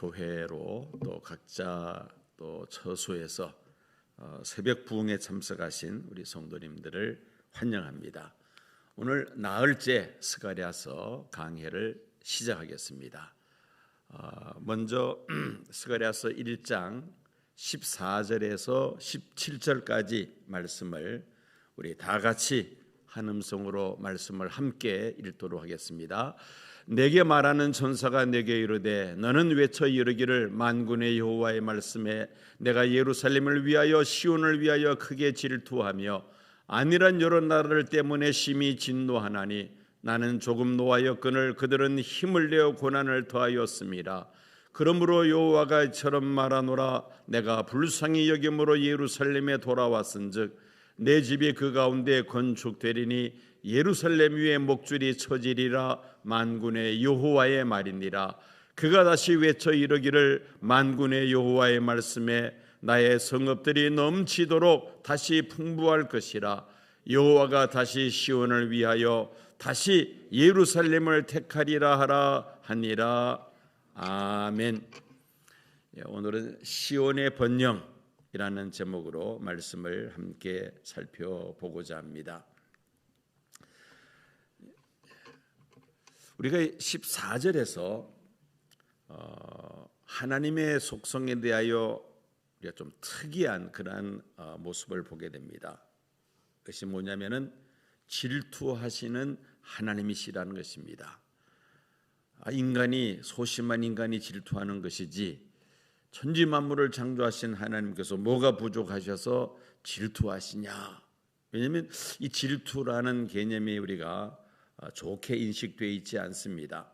교회로 또 각자 또 처소에서 어, 새벽 부흥에 참석하신 우리 성도님들을 환영합니다. 오늘 나흘째 스가랴서 강해를 시작하겠습니다. 어, 먼저 스가랴서 1장 14절에서 17절까지 말씀을 우리 다 같이 한 음성으로 말씀을 함께 읽도록 하겠습니다. 내게 말하는 천사가 내게 이르되 너는 외쳐 이르기를 만군의 여호와의 말씀에 내가 예루살렘을 위하여 시온을 위하여 크게 질투하며 아니란 여러 나라를 때문에 심히 진노하나니 나는 조금 노하였거늘 그들은 힘을 내어 고난을 더하였습니다. 그러므로 여호와가 이처럼 말하노라 내가 불쌍히 여김으로 예루살렘에 돌아왔은즉 내 집이 그 가운데 건축되리니 예루살렘 위에 목줄이 처지리라 만군의 여호와의 말이니라. 그가 다시 외쳐 이르기를 만군의 여호와의 말씀에 나의 성읍들이 넘치도록 다시 풍부할 것이라. 여호와가 다시 시온을 위하여 다시 예루살렘을 택하리라 하라 하니라. 아멘. 예, 오늘은 시온의 번영 이라는 제목으로 말씀을 함께 살펴보고자 합니다. 우리가 14절에서 어, 하나님의 속성에 대하여 우리가 좀 특이한 그러한 어, 모습을 보게 됩니다. 그것이 뭐냐면은 질투하시는 하나님이시라는 것입니다. 아, 인간이 소심한 인간이 질투하는 것이지 천지 만물을 창조하신 하나님께서 뭐가 부족하셔서 질투하시냐? 왜냐하면 이 질투라는 개념이 우리가 아, 좋게 인식되어 있지 않습니다.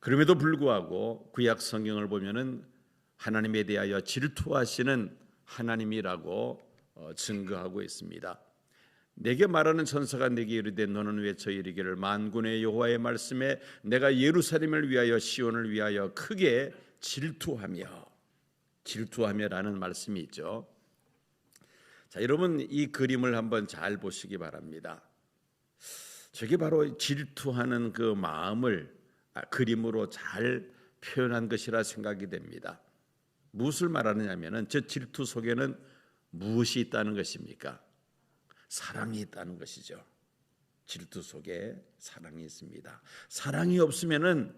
그럼에도 불구하고 구약 성경을 보면은 하나님에 대하여 질투하시는 하나님이라고 어, 증거하고 있습니다. 내게 말하는 천사가 내게 이르되 너는 외쳐 이르기를 만군의 여호와의 말씀에 내가 예루살렘을 위하여 시온을 위하여 크게 질투하며 질투하며라는 말씀이 있죠. 자, 여러분 이 그림을 한번 잘 보시기 바랍니다. 저게 바로 질투하는 그 마음을 아, 그림으로 잘 표현한 것이라 생각이 됩니다. 무엇을 말하느냐면은 저 질투 속에는 무엇이 있다는 것입니까? 사랑이 있다는 것이죠. 질투 속에 사랑이 있습니다. 사랑이 없으면은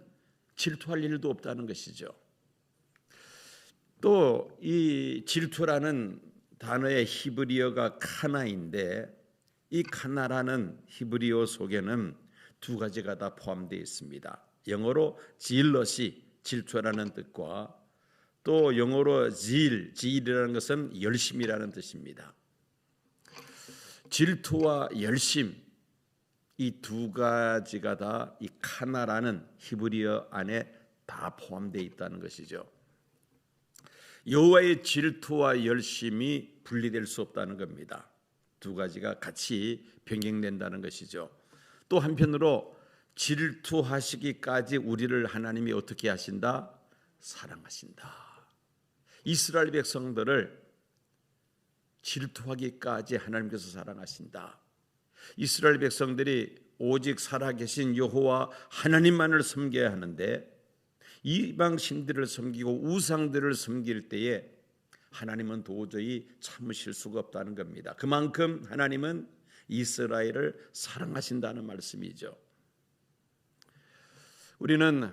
질투할 일도 없다는 것이죠. 또 이 질투라는 단어의 히브리어가 카나인데 이 카나라는 히브리어 속에는 두 가지가 다 포함되어 있습니다. 영어로 질럿이 질투라는 뜻과 또 영어로 질, 질이라는 것은 열심이라는 뜻입니다. 질투와 열심 이 두 가지가 다 이 카나라는 히브리어 안에 다 포함되어 있다는 것이죠. 여호와의 질투와 열심이 분리될 수 없다는 겁니다. 두 가지가 같이 병행된다는 것이죠. 또 한편으로 질투하시기까지 우리를 하나님이 어떻게 하신다? 사랑하신다. 이스라엘 백성들을 질투하기까지 하나님께서 사랑하신다. 이스라엘 백성들이 오직 살아계신 여호와 하나님만을 섬겨야 하는데 이방 신들을 섬기고 우상들을 섬길 때에 하나님은 도저히 참으실 수가 없다는 겁니다. 그만큼 하나님은 이스라엘을 사랑하신다는 말씀이죠. 우리는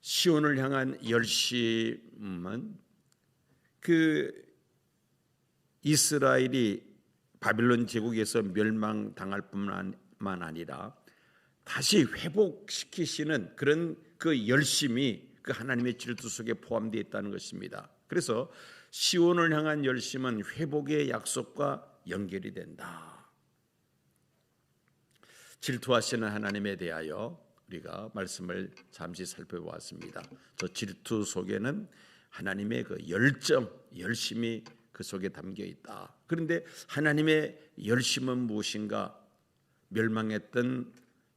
시온을 향한 열심은 그 이스라엘이 바빌론 제국에서 멸망당할 뿐만 아니라 다시 회복시키시는 그런 그 열심이 그 하나님의 질투 속에 포함되어 있다는 것입니다. 그래서 시온을 향한 열심은 회복의 약속과 연결이 된다. 질투하시는 하나님에 대하여 우리가 말씀을 잠시 살펴보았습니다. 저 질투 속에는 하나님의 그 열정, 열심이 그 속에 담겨 있다. 그런데 하나님의 열심은 무엇인가? 멸망했던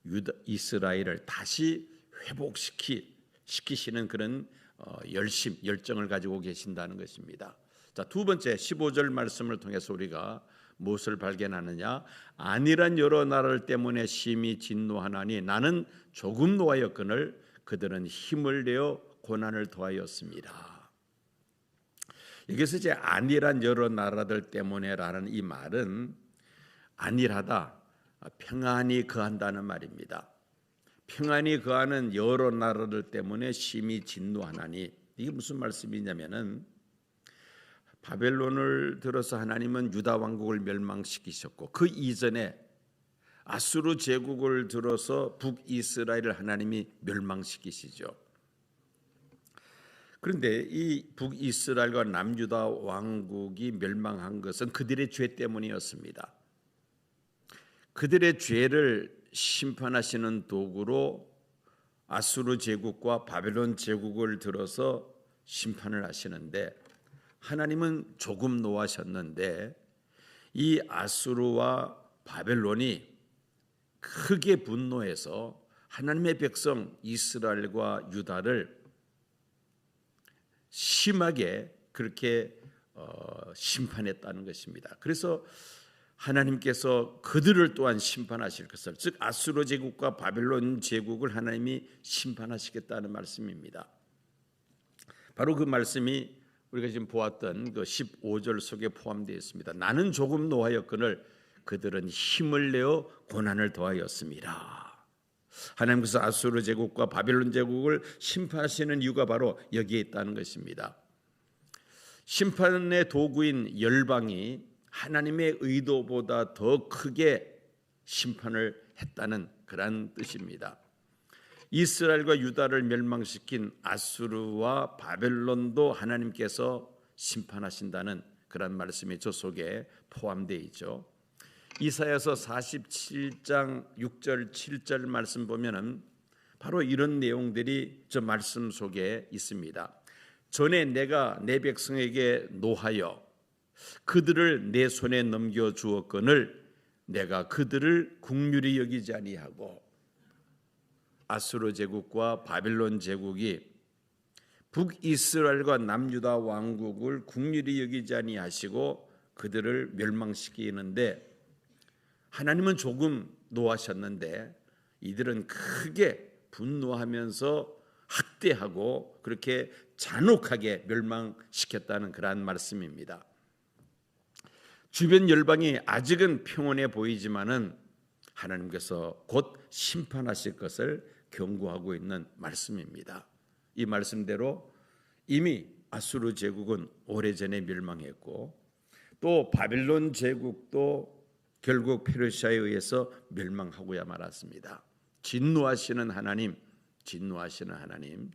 유다 이스라엘을 다시 회복시키 시키시는 그런 어, 열심, 열정을 가지고 계신다는 것입니다. 자, 두 번째 15절 말씀을 통해서 우리가 무엇을 발견하느냐? 아니란 여러 나라를 때문에 심히 진노하나니 나는 조금 노하였거늘 그들은 힘을 내어 고난을 더하였습니다. 여기서 이제 안일한 여러 나라들 때문에라는 이 말은 안일하다, 평안이 거한다는 말입니다. 평안이 거하는 여러 나라들 때문에 심히 진노하나니 이게 무슨 말씀이냐면은 바벨론을 들어서 하나님은 유다 왕국을 멸망시키셨고 그 이전에 아수르 제국을 들어서 북이스라엘을 하나님이 멸망시키시죠. 그런데 이 북이스라엘과 남유다 왕국이 멸망한 것은 그들의 죄 때문이었습니다. 그들의 죄를 심판하시는 도구로 아수르 제국과 바벨론 제국을 들어서 심판을 하시는데 하나님은 조금 노하셨는데 이 아수르와 바벨론이 크게 분노해서 하나님의 백성 이스라엘과 유다를 심하게 그렇게 어, 심판했다는 것입니다. 그래서 하나님께서 그들을 또한 심판하실 것을 즉 아수르 제국과 바벨론 제국을 하나님이 심판하시겠다는 말씀입니다. 바로 그 말씀이 우리가 지금 보았던 그 15절 속에 포함되어 있습니다. 나는 조금 노하였거늘 그들은 힘을 내어 고난을 더하였습니다. 하나님께서 아수르 제국과 바벨론 제국을 심판하시는 이유가 바로 여기에 있다는 것입니다. 심판의 도구인 열방이 하나님의 의도보다 더 크게 심판을 했다는 그런 뜻입니다. 이스라엘과 유다를 멸망시킨 아수르와 바벨론도 하나님께서 심판하신다는 그런 말씀이 저 속에 포함되어 있죠. 이사야서 47장 6절 7절 말씀 보면은 바로 이런 내용들이 저 말씀 속에 있습니다. 전에 내가 내 백성에게 노하여 그들을 내 손에 넘겨 주었거늘 내가 그들을 국률이 여기지 아니하고 아수르 제국과 바빌론 제국이 북이스라엘과 남유다 왕국을 국률이 여기지 아니하시고 그들을 멸망시키는데 하나님은 조금 노하셨는데 이들은 크게 분노하면서 학대하고 그렇게 잔혹하게 멸망시켰다는 그러한 말씀입니다. 주변 열방이 아직은 평온해 보이지만은 하나님께서 곧 심판하실 것을 경고하고 있는 말씀입니다. 이 말씀대로 이미 아수르 제국은 오래전에 멸망했고 또 바빌론 제국도 결국 페르시아에 의해서 멸망하고야 말았습니다. 진노하시는 하나님, 진노하시는 하나님.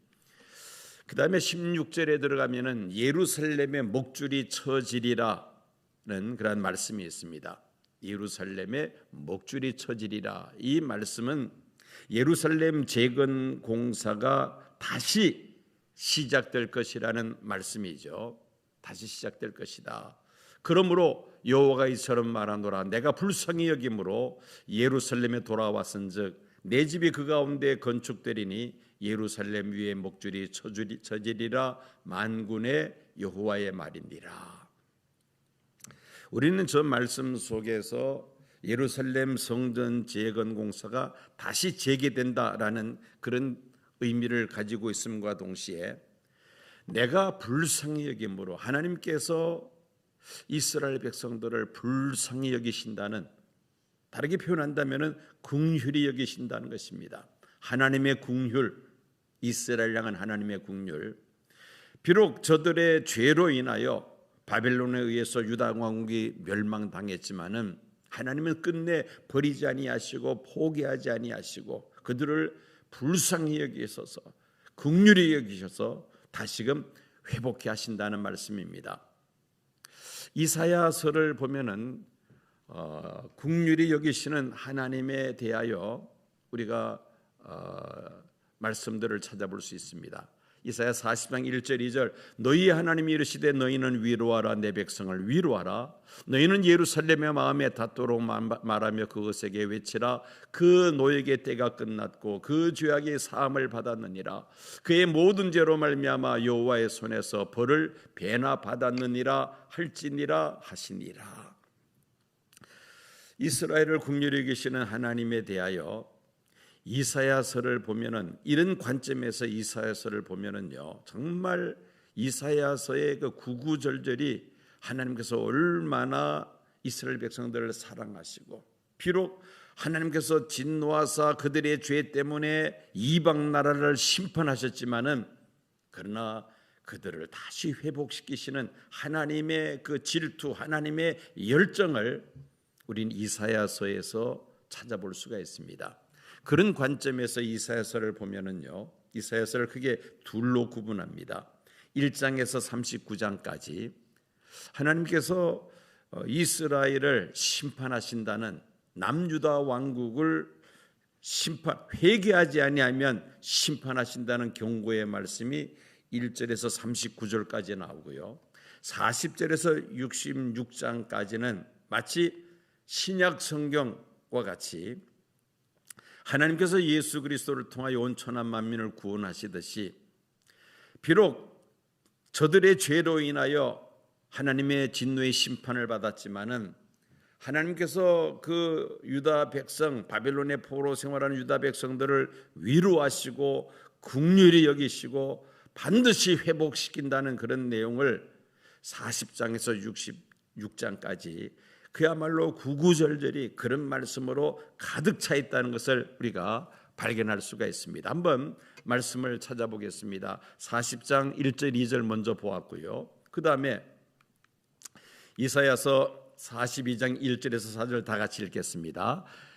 그 다음에 16절에 들어가면은 예루살렘의 목줄이 처지리라 는 그런 말씀이 있습니다. 예루살렘의 목줄이 처지리라. 이 말씀은 예루살렘 재건 공사가 다시 시작될 것이라는 말씀이죠. 다시 시작될 것이다. 그러므로 여호와가 이처럼 말하노라 내가 불쌍히 여김으로 예루살렘에 돌아왔은즉 내 집이 그 가운데 건축되리니 예루살렘 위에 목줄이 처지리라 만군의 여호와의 말이니라. 우리는 저 말씀 속에서 예루살렘 성전 재건 공사가 다시 재개된다라는 그런 의미를 가지고 있음과 동시에 내가 불쌍히 여김으로 하나님께서 이스라엘 백성들을 불쌍히 여기신다는 다르게 표현한다면은 궁휼히 여기신다는 것입니다. 하나님의 궁휼, 이스라엘 향한 하나님의 궁휼. 비록 저들의 죄로 인하여 바벨론에 의해서 유다 왕국이 멸망당했지만은 하나님은 끝내 버리지 아니하시고 포기하지 아니하시고 그들을 불쌍히 여기셔서 긍휼히 여기셔서 다시금 회복해 하신다는 말씀입니다. 이사야서를 보면은 어, 국률이 여기시는 하나님에 대하여 우리가 어, 말씀들을 찾아볼 수 있습니다. 이사야 40장 1절 2절 너희 하나님이 이르시되 너희는 위로하라 내 백성을 위로하라. 너희는 예루살렘의 마음에 닿도록 말하며 그것에게 외치라. 그 노예의 때가 끝났고 그 죄악의 사함을 받았느니라. 그의 모든 죄로 말미암아 여호와의 손에서 벌을 배나 받았느니라 할지니라 하시니라. 이스라엘을 국률이 계시는 하나님에 대하여 이사야서를 보면은 이런 관점에서 이사야서를 보면은요 정말 이사야서의 그 구구절절이 하나님께서 얼마나 이스라엘 백성들을 사랑하시고 비록 하나님께서 진노하사 그들의 죄 때문에 이방 나라를 심판하셨지만은 그러나 그들을 다시 회복시키시는 하나님의 그 질투, 하나님의 열정을 우린 이사야서에서 찾아볼 수가 있습니다. 그런 관점에서 이사야서를 보면은요. 이사야서를 크게 둘로 구분합니다. 1장에서 39장까지 하나님께서 어, 이스라엘을 심판하신다는 남유다 왕국을 심판 회개하지 아니하면 심판하신다는 경고의 말씀이 1절에서 39절까지 나오고요. 40절에서 66장까지는 마치 신약 성경과 같이 하나님께서 예수 그리스도를 통하여 온 천한 만민을 구원하시듯이 비록 저들의 죄로 인하여 하나님의 진노의 심판을 받았지만은 하나님께서 그 유다 백성 바벨론의 포로 생활하는 유다 백성들을 위로하시고 국률이 여기시고 반드시 회복시킨다는 그런 내용을 40장에서 66장까지 그야말로 구구절절이 그런 말씀으로 가득 차 있다는 것을 우리가 발견할 수가 있습니다. 한번 말씀을 찾아보겠습니다. 40장 1절 2절 먼저 보았고요. 그 다음에 이사야서 42장 1절에서 4절 다 같이 읽겠습니다.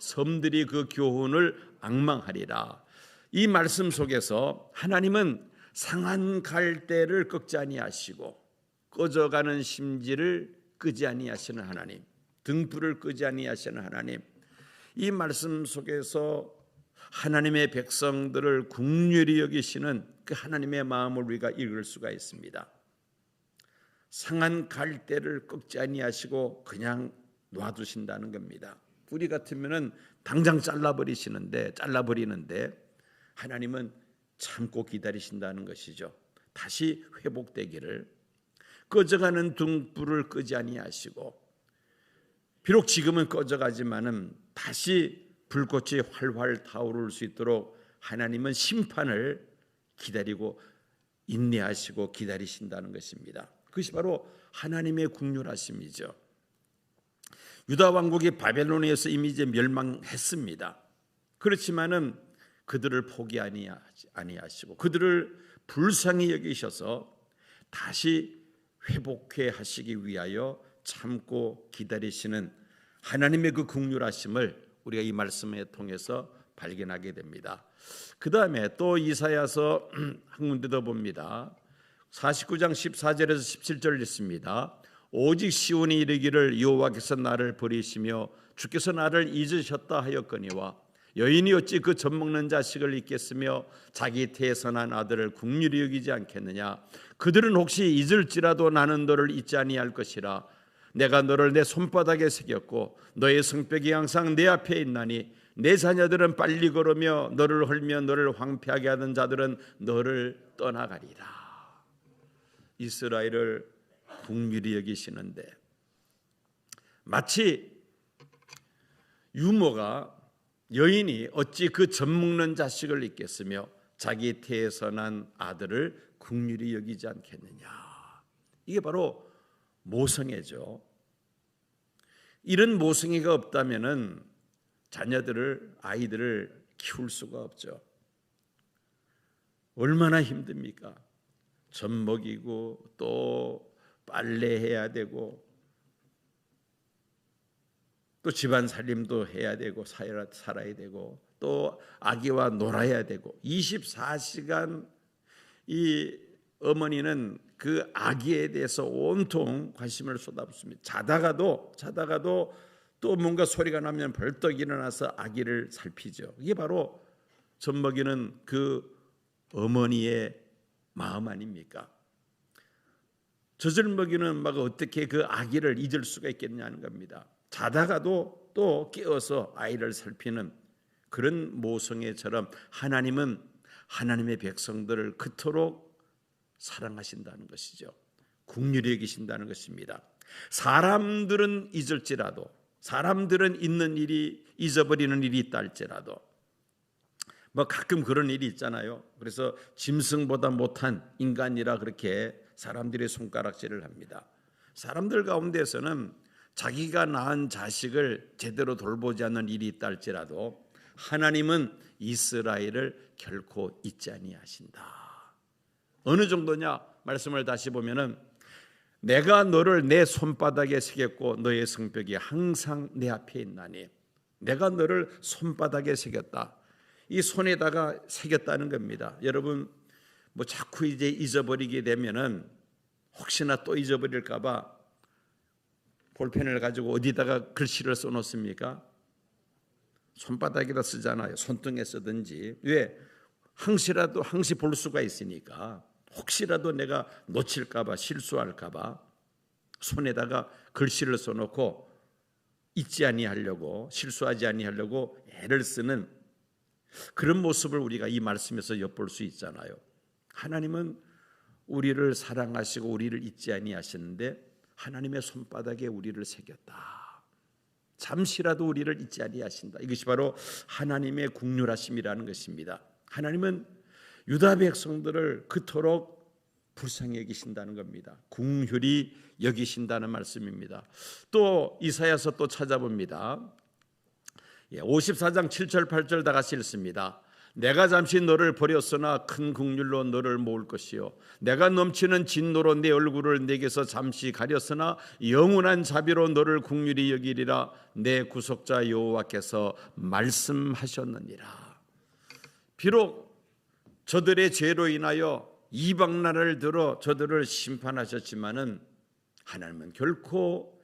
섬들이 그 교훈을 악망하리라. 이 말씀 속에서 하나님은 상한 갈대를 꺾지 아니하시고 꺼져가는 심지를 끄지 아니하시는 하나님, 등불을 끄지 아니하시는 하나님. 이 말씀 속에서 하나님의 백성들을 국률이 여기시는 그 하나님의 마음을 우리가 읽을 수가 있습니다. 상한 갈대를 꺾지 아니하시고 그냥 놔두신다는 겁니다. 우리 같으면은 당장 잘라버리시는데 잘라버리는데 하나님은 참고 기다리신다는 것이죠. 다시 회복되기를 꺼져가는 등불을 끄지 아니하시고 비록 지금은 꺼져가지만은 다시 불꽃이 활활 타오를 수 있도록 하나님은 심판을 기다리고 인내하시고 기다리신다는 것입니다. 그것이 바로 하나님의 국률하심이죠. 유다 왕국이 바벨론에서 이미 이제 멸망했습니다. 그렇지만은 그들을 포기 아니하시고 그들을 불쌍히 여기셔서 다시 회복해 하시기 위하여 참고 기다리시는 하나님의 그 국률하심을 우리가 이 말씀에 통해서 발견하게 됩니다. 그 다음에 또 이사야서 한 군데 더 봅니다. 49장 14절에서 17절 있습니다. 오직 시온이 이르기를 여호와께서 나를 버리시며 주께서 나를 잊으셨다 하였거니와 여인이 어찌 그 젖먹는 자식을 잊겠으며 자기 태선한 아들을 국률이 여기지 않겠느냐? 그들은 혹시 잊을지라도 나는 너를 잊지 아니할 것이라. 내가 너를 내 손바닥에 새겼고 너의 성벽이 항상 내 앞에 있나니 내 자녀들은 빨리 걸으며 너를 헐며 너를 황폐하게 하던 자들은 너를 떠나가리라. 이스라엘을 국률이 여기시는데 마치 유모가 여인이 어찌 그 젖먹는 자식을 잊겠으며 자기 태에서 난 아들을 국률이 여기지 않겠느냐. 이게 바로 모성애죠. 이런 모성애가 없다면은 자녀들을 아이들을 키울 수가 없죠. 얼마나 힘듭니까? 젖 먹이고 또 빨래해야 되고 또 집안 살림도 해야 되고 살아야 되고 또 아기와 놀아야 되고 24시간 이 어머니는 그 아기에 대해서 온통 관심을 쏟아붓습니다. 자다가도 자다가도 또 뭔가 소리가 나면 벌떡 일어나서 아기를 살피죠. 이게 바로 젖먹이는 그 어머니의 마음 아닙니까? 젖을 먹이는 엄마가 어떻게 그 아기를 잊을 수가 있겠냐는 겁니다. 자다가도 또 깨어서 아이를 살피는 그런 모성애처럼 하나님은 하나님의 백성들을 그토록 사랑하신다는 것이죠. 국률이 여기신다는 것입니다. 사람들은 잊을지라도 사람들은 있는 일이 잊어버리는 일이 있다 할지라도 뭐 가끔 그런 일이 있잖아요. 그래서 짐승보다 못한 인간이라 그렇게 사람들의 손가락질을 합니다. 사람들 가운데서는 자기가 낳은 자식을 제대로 돌보지 않는 일이 있다 할지라도 하나님은 이스라엘을 결코 잊지 아니하신다. 어느 정도냐? 말씀을 다시 보면은 내가 너를 내 손바닥에 새겼고 너의 성벽이 항상 내 앞에 있나니 내가 너를 손바닥에 새겼다. 이 손에다가 새겼다는 겁니다. 여러분 뭐 자꾸 이제 잊어버리게 되면은 혹시나 또 잊어버릴까봐 볼펜을 가지고 어디다가 글씨를 써놓습니까? 손바닥에다 쓰잖아요. 손등에 쓰든지 왜 항시라도 항시 볼 수가 있으니까 혹시라도 내가 놓칠까봐 실수할까봐 손에다가 글씨를 써놓고 잊지 아니하려고 실수하지 아니하려고 애를 쓰는 그런 모습을 우리가 이 말씀에서 엿볼 수 있잖아요. 하나님은 우리를 사랑하시고 우리를 잊지 아니하시는데 하나님의 손바닥에 우리를 새겼다. 잠시라도 우리를 잊지 아니하신다. 이것이 바로 하나님의 국률하심이라는 것입니다. 하나님은 유다 백성들을 그토록 불쌍히 여기신다는 겁니다. 궁휼히 여기신다는 말씀입니다. 또 이사야서 또 찾아봅니다. 54장 7절 8절 다 같이 읽습니다. 내가 잠시 너를 버렸으나 큰 국률로 너를 모을 것이요. 내가 넘치는 진노로 내 얼굴을 내게서 잠시 가렸으나 영원한 자비로 너를 국률이 여기리라 내 구속자 여호와께서 말씀하셨느니라. 비록 저들의 죄로 인하여 이방 나라를 들어 저들을 심판하셨지만은 하나님은 결코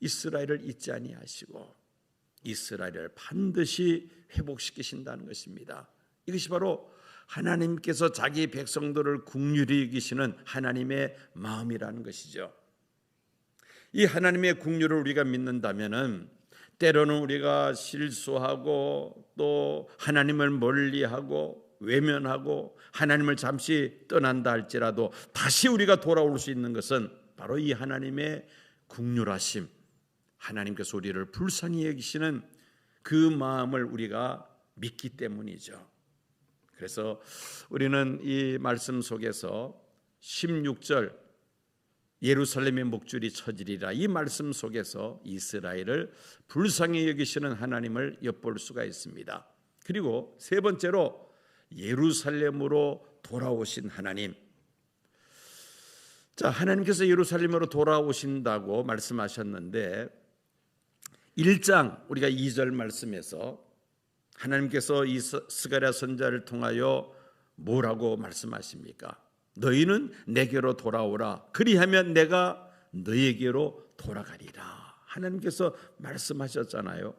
이스라엘을 잊지 아니하시고 이스라엘을 반드시 회복시키신다는 것입니다. 이것이 바로 하나님께서 자기 백성들을 국률이 여기시는 하나님의 마음이라는 것이죠. 이 하나님의 국률을 우리가 믿는다면은 때로는 우리가 실수하고 또 하나님을 멀리하고 외면하고 하나님을 잠시 떠난다 할지라도 다시 우리가 돌아올 수 있는 것은 바로 이 하나님의 국률하심, 하나님께서 우리를 불쌍히 여기시는 그 마음을 우리가 믿기 때문이죠. 그래서 우리는 이 말씀 속에서 16절 예루살렘의 목줄이 처지리라 이 말씀 속에서 이스라엘을 불쌍히 여기시는 하나님을 엿볼 수가 있습니다. 그리고 세 번째로 예루살렘으로 돌아오신 하나님. 자, 하나님께서 예루살렘으로 돌아오신다고 말씀하셨는데 1장 우리가 2절 말씀에서 하나님께서 이 스가랴 선자를 통하여 뭐라고 말씀하십니까? 너희는 내게로 돌아오라. 그리하면 내가 너에게로 돌아가리라. 하나님께서 말씀하셨잖아요.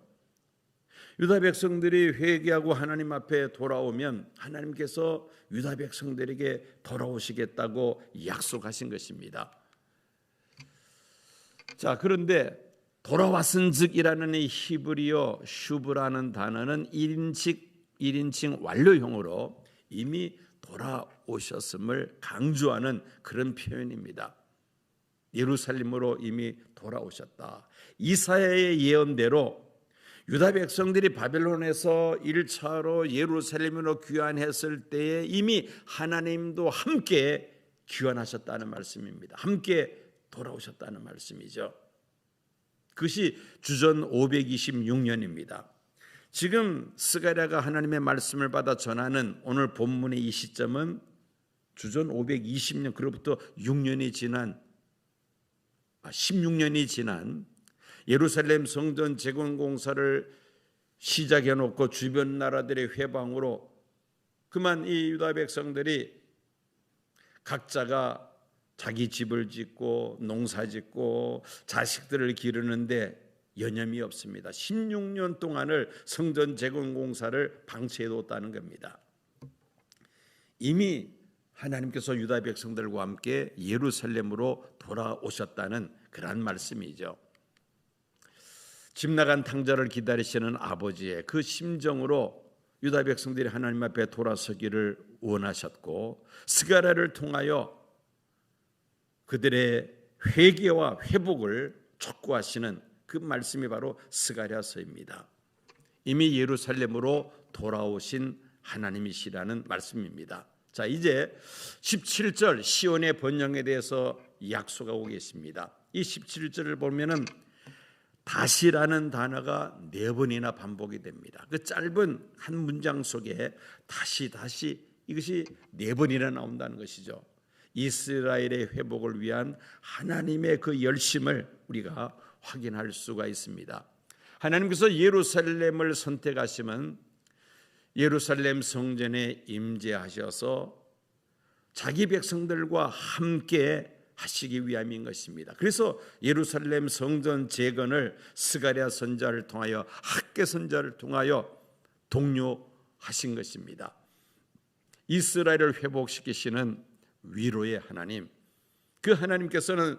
유다 백성들이 회개하고 하나님 앞에 돌아오면 하나님께서 유다 백성들에게 돌아오시겠다고 약속하신 것입니다. 자, 그런데 돌아왔은즉이라는 이 히브리어 슈브라는 단어는 1인칭 1인칭 완료형으로 이미 돌아오셨음을 강조하는 그런 표현입니다. 예루살렘으로 이미 돌아오셨다. 이사야의 예언대로 유다 백성들이 바벨론에서 1차로 예루살렘으로 귀환했을 때에 이미 하나님도 함께 귀환하셨다는 말씀입니다. 함께 돌아오셨다는 말씀이죠. 그것이 주전 526년입니다. 지금 스가랴가 하나님의 말씀을 받아 전하는 오늘 본문의 이 시점은 주전 520년 그로부터 6년이 지난 16년이 아, 지난 예루살렘 성전 재건 공사를 시작해 놓고 주변 나라들의 회방으로 그만 이 유다 백성들이 각자가 자기 집을 짓고 농사 짓고 자식들을 기르는데 여념이 없습니다. 16년 동안을 성전 재건 공사를 방치해 뒀다는 겁니다. 이미 하나님께서 유다 백성들과 함께 예루살렘으로 돌아오셨다는 그러한 말씀이죠. 집 나간 탕자를 기다리시는 아버지의 그 심정으로 유다 백성들이 하나님 앞에 돌아서기를 원하셨고 스가랴를 통하여 그들의 회개와 회복을 촉구하시는 그 말씀이 바로 스가랴서입니다. 이미 예루살렘으로 돌아오신 하나님이시라는 말씀입니다. 자, 이제 17절 시온의 번영에 대해서 약속하고 계십니다. 이 17절을 보면은 다시라는 단어가 네 번이나 반복이 됩니다. 그 짧은 한 문장 속에 다시 다시 이것이 네 번이나 나온다는 것이죠. 이스라엘의 회복을 위한 하나님의 그 열심을 우리가 확인할 수가 있습니다. 하나님께서 예루살렘을 선택하시면 예루살렘 성전에 임재하셔서 자기 백성들과 함께 하시기 위함인 것입니다. 그래서 예루살렘 성전 재건을 스가랴 선자를 통하여 학계 선자를 통하여 독려하신 것입니다. 이스라엘을 회복시키시는 위로의 하나님. 그 하나님께서는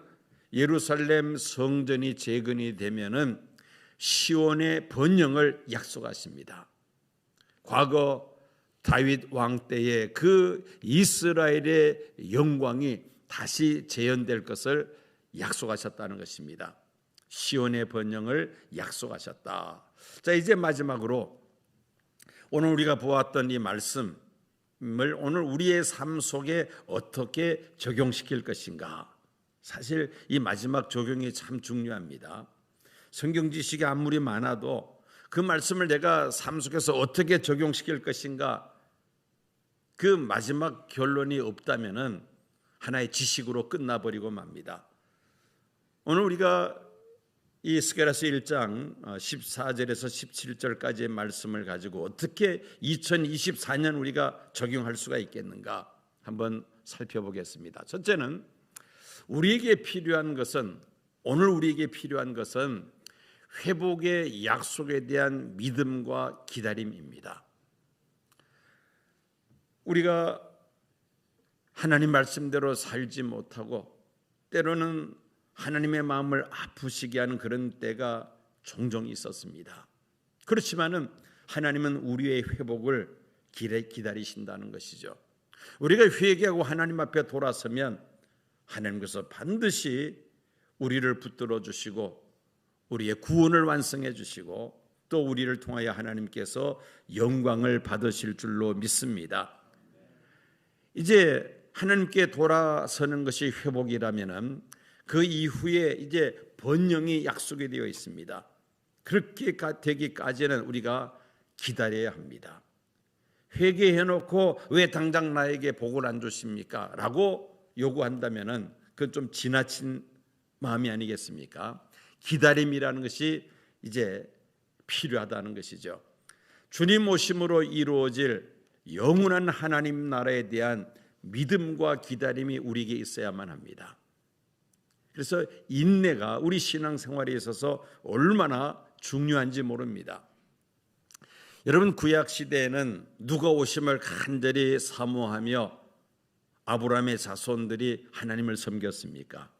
예루살렘 성전이 재건이 되면은 시온의 번영을 약속하십니다. 과거 다윗 왕 때의 그 이스라엘의 영광이 다시 재현될 것을 약속하셨다는 것입니다. 시온의 번영을 약속하셨다. 자, 이제 마지막으로 오늘 우리가 보았던 이 말씀 을 오늘 우리의 삶 속에 어떻게 적용시킬 것인가? 사실 이 마지막 적용이 참 중요합니다. 성경 지식이 아무리 많아도 그 말씀을 내가 삶 속에서 어떻게 적용시킬 것인가? 그 마지막 결론이 없다면은 하나의 지식으로 끝나버리고 맙니다. 오늘 우리가 이 스게라스 1장 14절에서 17절까지의 말씀을 가지고 어떻게 2024년 우리가 적용할 수가 있겠는가 한번 살펴보겠습니다. 첫째는 우리에게 필요한 것은 오늘 우리에게 필요한 것은 회복의 약속에 대한 믿음과 기다림입니다. 우리가 하나님 말씀대로 살지 못하고 때로는 하나님의 마음을 아프시게 하는 그런 때가 종종 있었습니다. 그렇지만은 하나님은 우리의 회복을 기다리신다는 것이죠. 우리가 회개하고 하나님 앞에 돌아서면 하나님께서 반드시 우리를 붙들어 주시고 우리의 구원을 완성해 주시고 또 우리를 통하여 하나님께서 영광을 받으실 줄로 믿습니다. 이제 하나님께 돌아서는 것이 회복이라면은 그 이후에 이제 번영이 약속이 되어 있습니다. 그렇게 되기까지는 우리가 기다려야 합니다. 회개해 놓고 왜 당장 나에게 복을 안 주십니까? 라고 요구한다면은 그건 좀 지나친 마음이 아니겠습니까? 기다림이라는 것이 이제 필요하다는 것이죠. 주님 오심으로 이루어질 영원한 하나님 나라에 대한 믿음과 기다림이 우리에게 있어야만 합니다. 그래서 인내가 우리 신앙생활에 있어서 얼마나 중요한지 모릅니다. 여러분 구약 시대에는 누가 오심을 간절히 사모하며 아브라함의 자손들이 하나님을 섬겼습니까?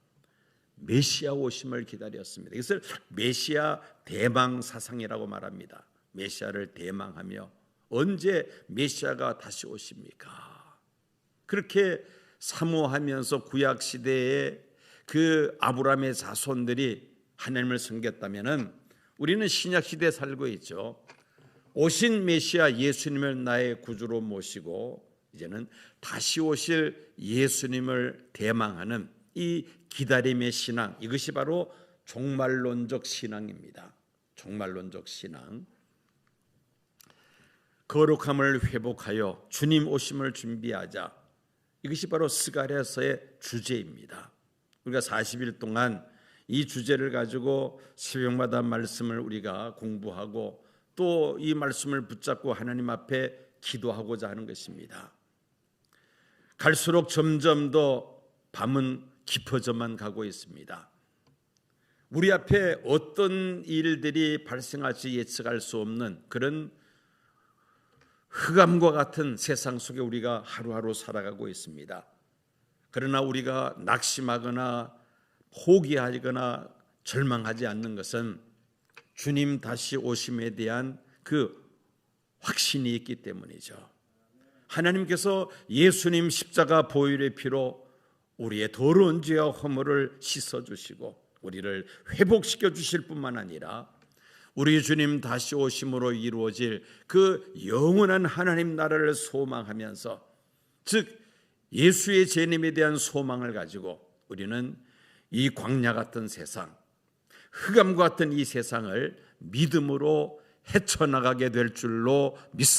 메시아 오심을 기다렸습니다. 이것을 메시아 대망 사상이라고 말합니다. 메시아를 대망하며 언제 메시아가 다시 오십니까? 그렇게 사모하면서 구약 시대에 그 아브라함의 자손들이 하나님을 섬겼다면은 우리는 신약 시대에 살고 있죠. 오신 메시아 예수님을 나의 구주로 모시고 이제는 다시 오실 예수님을 대망하는 이 기다림의 신앙 이것이 바로 종말론적 신앙입니다. 종말론적 신앙. 거룩함을 회복하여 주님 오심을 준비하자. 이것이 바로 스가랴서의 주제입니다. 우리가 40일 동안 이 주제를 가지고 새벽마다 말씀을 우리가 공부하고 또 이 말씀을 붙잡고 하나님 앞에 기도하고자 하는 것입니다. 갈수록 점점 더 밤은 깊어져만 가고 있습니다. 우리 앞에 어떤 일들이 발생할지 예측할 수 없는 그런 흑암과 같은 세상 속에 우리가 하루하루 살아가고 있습니다. 그러나 우리가 낙심하거나 포기하거나 절망하지 않는 것은 주님 다시 오심에 대한 그 확신이 있기 때문이죠. 하나님께서 예수님 십자가 보혈의 피로 우리의 더러운 죄와 허물을 씻어 주시고 우리를 회복시켜 주실 뿐만 아니라 우리 주님 다시 오심으로 이루어질 그 영원한 하나님 나라를 소망하면서 즉 예수의 재림에 대한 소망을 가지고 우리는 이 광야 같은 세상, 흑암과 같은 이 세상을 믿음으로 헤쳐나가게 될 줄로 믿습니다.